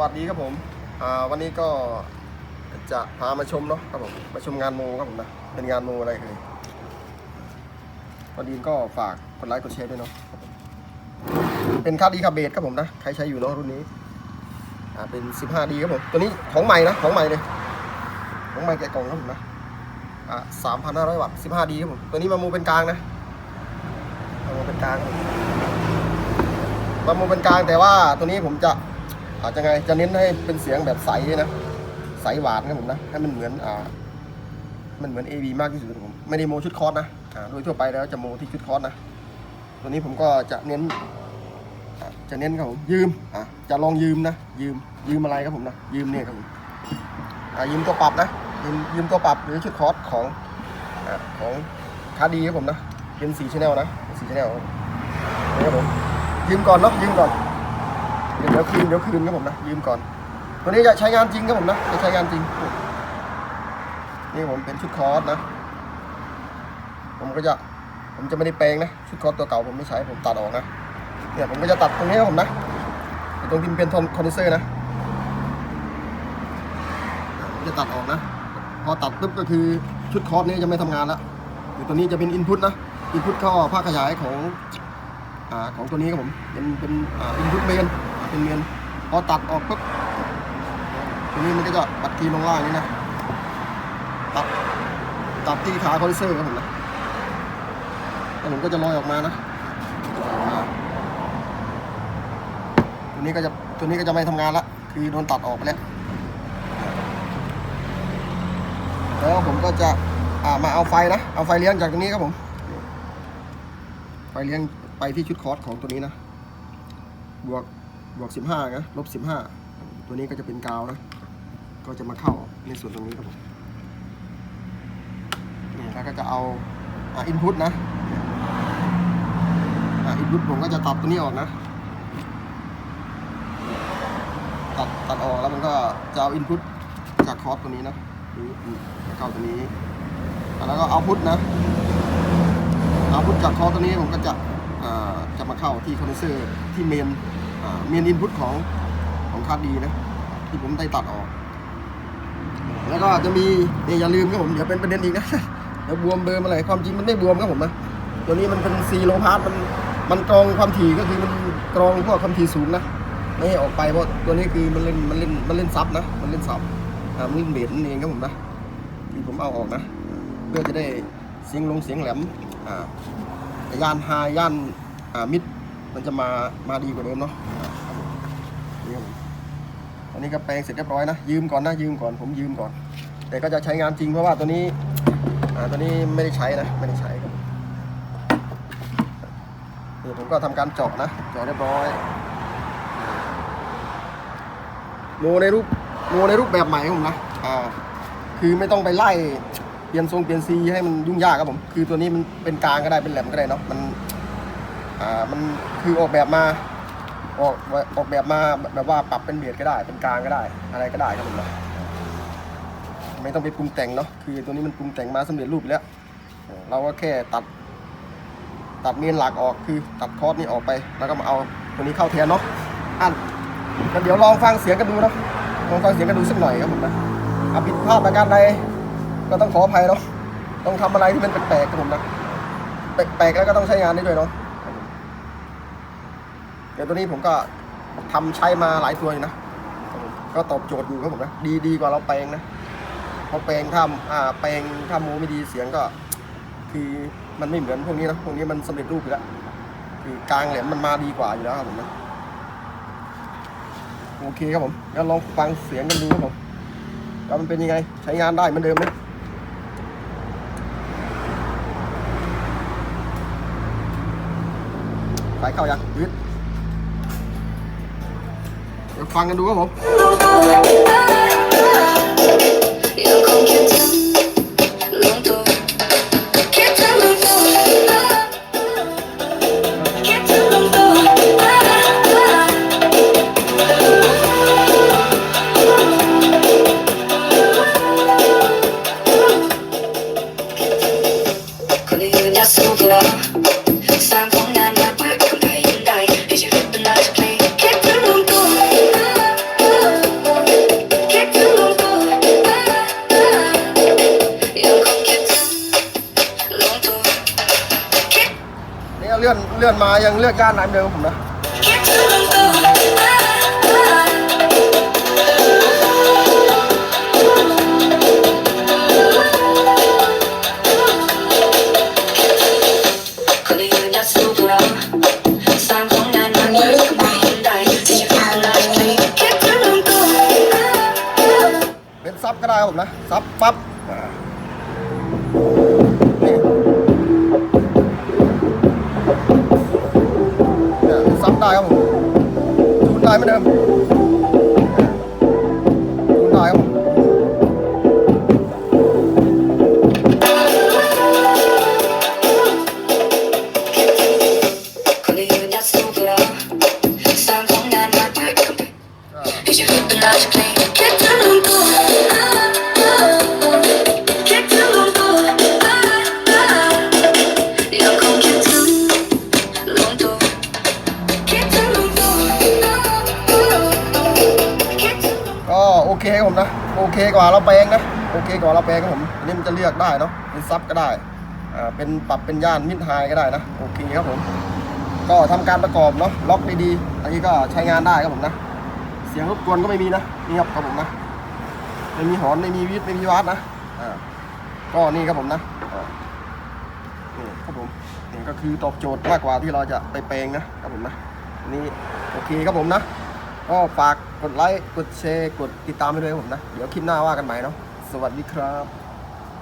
วัสดีครับผมวันนี้ก็จะพามาชมเนาะครับผมมาชมงานโมครับผมนะเป็นงานโมอะไรเอ่ยพอดีก็ฝากกดไลค์กดแชร์ด้วยเนาะเป็นคาดีคาเบสครับผมนะใครใช้อยู่เนาะรุ่นนี้เป็น 15D ครับผมตัวนี้ของใหม่นะของใหม่เลยของใหม่แกะกล่องครับผมนะอ่า3,500วัตต์ 15D ครับผมตัวนี้มาโมเป็นกลางนะมาโมเป็นกลางมมาโมเป็นกลางแต่ว่าตัวนี้ผมจะ อาจจะไงจะเน้นให้เป็นเสียงแบบใสนะใสหวานครับผมนะให้มันเหมือนอ่ามันเหมือน AV มากที่สุดผมไม่ได้โมชุดคอร์สนะอ่าโดยทั่วไปแล้วจะโมที่ชุดคอร์สนะตัวนี้ผมก็จะเน้นจะเน้นครับผมยืมอ่าจะลองยืมนะยืมยืมอะไรครับผมนะยืมเนี่ยครับผมอ่ายืมตัวปรับนะยืมยืมตัวปรับหรือชุดคอร์สของอ่าของคาดีครับผมนะเป็นสีชแนลนะสีชแนลนี่ครับผมยืมก่อนเนาะยืมก่อน เดี๋ยวยวคืนเดี๋ยวคืนครับผมนะยืมก่อน ตัวนี้จะใช้งานจริงครับผมนะจะใช้งานจริง นี่ผมเป็นชุดคอร์สนะ ผมก็จะผมจะไม่ได้แปลงนะชุดคอร์สตัวเก่าผมไม่ใช้ผมตัดออกนะเนี่ยผมก็จะตัดตรงนี้ครับผมนะตรงที่มันเป็นคอนเดนเซอร์นะผมจะตัดออกนะ พอตัดปุ๊บก็คือชุดคอร์สนี้จะไม่ทำงานแล้วเดี๋ยวตัวนี้จะเป็นอินพุตนะอินพุตข้อภาคขยายของอของตัวนี้ครับผมเป็นเป็นอ่าเป็นพุทเมน เป็นเมนพอตัดออกปุ๊บตัวนี้มันก็จะปัดทีลงล่างนี่นะตัดตัดที่ขาคอนเซอร์ครับผมนะแล้วผมก็จะลอยออกมานะตัวนี้ก็จะตัวนี้ก็จะไม่ทำงานละคือโดนตัดออกไปแล้วแล้วผมก็จะามาเอาไฟนะเอาไฟเลี้ยงจากตรงนี้ครับผมไฟเลี้ยงไปที่ชุดคอร์สของตัวนี้นะบวก บวก 15นะลบ 15 ตัวนี้ก็จะเป็นกาวนะ ก็จะมาเข้าในส่วนตรงนี้ครับผมนี่แล้วก็จะเอาอ่าอินพุตนะอ่าอินพุตผมก็จะตัดตัวนี้ออกนะ ตัดตัดออกแล้วมันก็จะเอาอินพุตจากคอร์สตัวนี้นะเข้าตัวนี้ แล้วก็เอาพุตนะเอาพุทจากคอร์สตัวนี้ผมก็จะจะมาเข้าที่คอนเดนเซอร์ที่เมน เมนอินพุตของของคาร์ดีนะ ที่ผมได้ตัดออก แล้วก็จะมีเนี่ยอย่าลืมครับผม เดี๋ยวเป็นประเด็นอีกนะเดี๋ยวบวมเบอร์มอะไรความจริงมันไม่บวมครับผมนะตัวนี้มันเป็นซีโลพาร์ตมันมันกรองความถี่ก็คือมันกรองพวกความถี่สูงนะไม่ให้ออกไปเพราะตัวนี้คือมันเล่นมันเล่นมันเล่นซับนะมันเล่นซับอ่ามันเล่นเบสนั่นเองครับผมนะที่ผมเอาออกนะ เพื่อจะได้เสียงลงเสียงแหลมอ่าย่านไฮย่านอ่ามิด มันจะมามาดีกว่าเดิมเนาะครับผมนี่ครับผมอันนี้ก็แปลงเสร็จเรียบร้อยนะ ยืมก่อนนะยืมก่อนผมยืมก่อน แต่ก็จะใช้งานจริงเพราะว่าตัวนี้อ่าตัวนี้ไม่ได้ใช้นะไม่ได้ใช้ครับนี่ผมก็ทำการเจาะนะเจาะเรียบร้อยโมในรูปโมในรูปแบบใหม่ผมนะอ่าคือไม่ต้องไปไล่เปลี่ยนทรงเปลี่ยนซีให้มันยุ่งยากครับผม คือตัวนี้มันเป็นกลางก็ได้เป็นแหลมก็ได้เนาะมัน อ่ามันคือออกแบบมาออกออกแบบมาแบบว่าปรับเป็นเบียดก็ได้ เป็นกลางก็ได้ อะไรก็ได้ครับผมนะไม่ต้องไปปรุงแต่งเนาะคือตัวนี้มันปรุงแต่งมาสำเร็จรูปแล้ว เราก็แค่ตัด ตัดเมนหลักออกคือตัดคอร์สนี่ออกไป แล้วก็มาเอาตัวนี้เข้าแทนเนาะอันแล้วเดี๋ยวลองฟังเสียงกันดูเนาะลองฟังเสียงกันดูสักหน่อยครับผมนะอาผิดพลาดประการใดก็ต้องขออภัยเนาะต้องทำอะไรที่มันแปลกๆครับผมนะแปลกๆแล้วก็ต้องใช้งานได้ด้วยเนาะ เดี๋ยวตัวนี้ผมก็ทำใช้มาหลายตัวอยู่นะ ก็ตอบโจทย์อยู่ครับผมนะ ดีดีกว่าเราแปลงนะพราะแปลงทำอ่าแปลงทำโมไม่ดีเสียงก็ คือมันไม่เหมือนพวกนี้นะพวกนี้มันสำเร็จรูปอยู่แล้วคือกลางแหลมมันมาดีกว่าอยู่แล้วครับผมนะโอเคครับผมงั้นลองฟังเสียงกันดูครับผมว่ามันเป็นยังไง ใช้งานได้เหมือนเดิมไหมไปเข้ายังยืด ฟังกันดูครับผม อนมายังเลื่อนเหมือนมครับผมนะคิดถึงลุงตู่คนที่ยืนยัดสู้พวกเราสร้างของงานมานี้ก็ไม่เด้ที่จะเป็นซับก็ได้ครับผมนะซับปั๊บ จูนได้เหมือนเดิมจูนได้ครับผมคนที่ยืนยัดสู้พวก เคครับผมนะ โอเคกว่าเราแปลงนะ โอเคกว่าเราแปลงครับผมอันนี้มันจะเลือกได้เนาะเป็นซับก็ได้อ่าเป็นปรับเป็นย่านมิดไฮก็ได้นะโอเคครับผม ก็ทำการประกอบเนาะล็อกดีๆอันนี้ก็ใช้งานได้ครับผมนะ เสียงรบกวนก็ไม่มีนะเงียบครับผมนะไม่มีหอนไม่มีวิทย์ไม่มีวัดนะอ่าก็นี่ครับผมนะอ่านี่ครับผมนี่ก็คือตอบโจทย์มากกว่าที่เราจะไปแปลงนะครับผมนะนี่โอเคครับผมนะก็ฝาก กดไลค์ กดแชร์ กดติดตามไปด้วยผมนะ เดี๋ยวคลิปหน้าว่ากันใหม่เนาะ สวัสดีครับ